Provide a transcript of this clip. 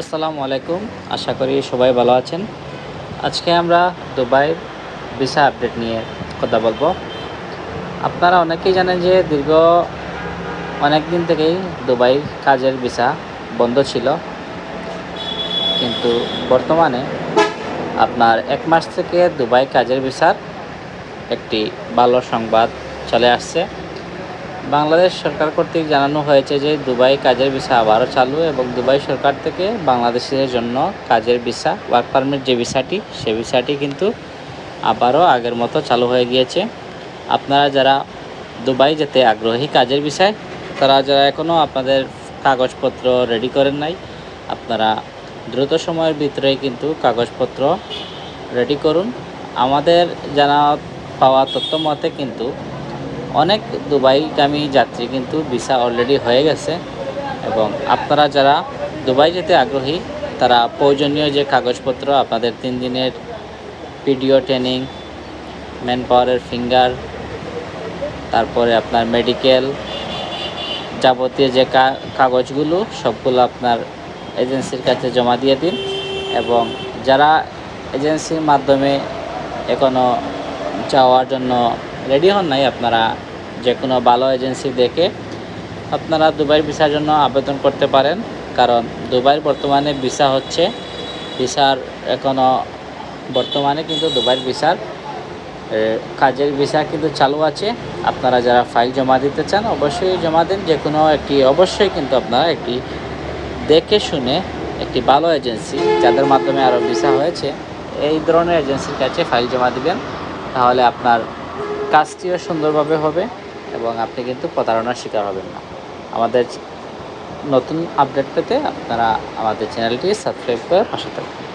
আসসালামু আলাইকুম। আশা করি সবাই ভালো আছেন। আজকে আমরা দুবাই ভিসা আপডেট নিয়ে কথা বলব। আপনারা অনেকেই জানেন যে দীর্ঘ অনেক দিন থেকেই দুবাই কাজের ভিসা বন্ধ ছিল। কিন্তু বর্তমানে আপনার এক মাস থেকে দুবাই কাজের ভিসার একটি ভালো সংবাদ চলে আসছে। বাংলাদেশ সরকার কর্তৃক জানানো হয়েছে যে দুবাই কাজের ভিসা আবারও চালু এবং দুবাই সরকার থেকে বাংলাদেশের জন্য কাজের ভিসা ওয়ার্ক পারমিট যে ভিসাটি, সে ভিসাটি কিন্তু আবারও আগের মতো চালু হয়ে গিয়েছে। আপনারা যারা দুবাই যেতে আগ্রহী কাজের বিষয় তারা যারা এখনও আপনাদের কাগজপত্র রেডি করেন নাই, আপনারা দ্রুত সময়ের ভিতরেই কিন্তু কাগজপত্র রেডি করুন। আমাদের জানা পাওয়া তথ্য মতে কিন্তু অনেক দুবাইগামী যাত্রী কিন্তু ভিসা অলরেডি হয়ে গেছে এবং আপনারা যারা দুবাই যেতে আগ্রহী, তারা প্রয়োজনীয় যে কাগজপত্র, আপনাদের তিন দিনের পিডিও ট্রেনিং ম্যান পাওয়ারের ফিঙ্গার তারপরে আপনার মেডিকেল যাবতীয় যে কাগজগুলো, সবগুলো আপনার এজেন্সির কাছে জমা দিয়ে দিন এবং যারা এজেন্সির মাধ্যমে এখনও যাওয়ার জন্য রেডি হন নাই আপনারা যে কোনো ভালো এজেন্সি দেখে আপনারা দুবাই ভিসার জন্য আবেদন করতে পারেন, কারণ দুবাইয়ের বর্তমানে ভিসা হচ্ছে। ভিসার এখনও বর্তমানে কিন্তু দুবাইয়ের ভিসার কাজের ভিসা কিন্তু চালু আছে। আপনারা যারা ফাইল জমা দিতে চান অবশ্যই জমা দিন যে কোনো একটি, অবশ্যই কিন্তু আপনারা একটি দেখে শুনে একটি ভালো এজেন্সি যাদের মাধ্যমে আরও ভিসা হয়েছে, এই ধরনের এজেন্সির কাছে ফাইল জমা দিবেন, তাহলে আপনার কাজটিও সুন্দরভাবে হবে এবং আপনি কিন্তু প্রতারণার শিকার হবেন না। আমাদের নতুন আপডেট পেতে আপনারা আমাদের চ্যানেলটি সাবস্ক্রাইব করে পাশে থাকবেন।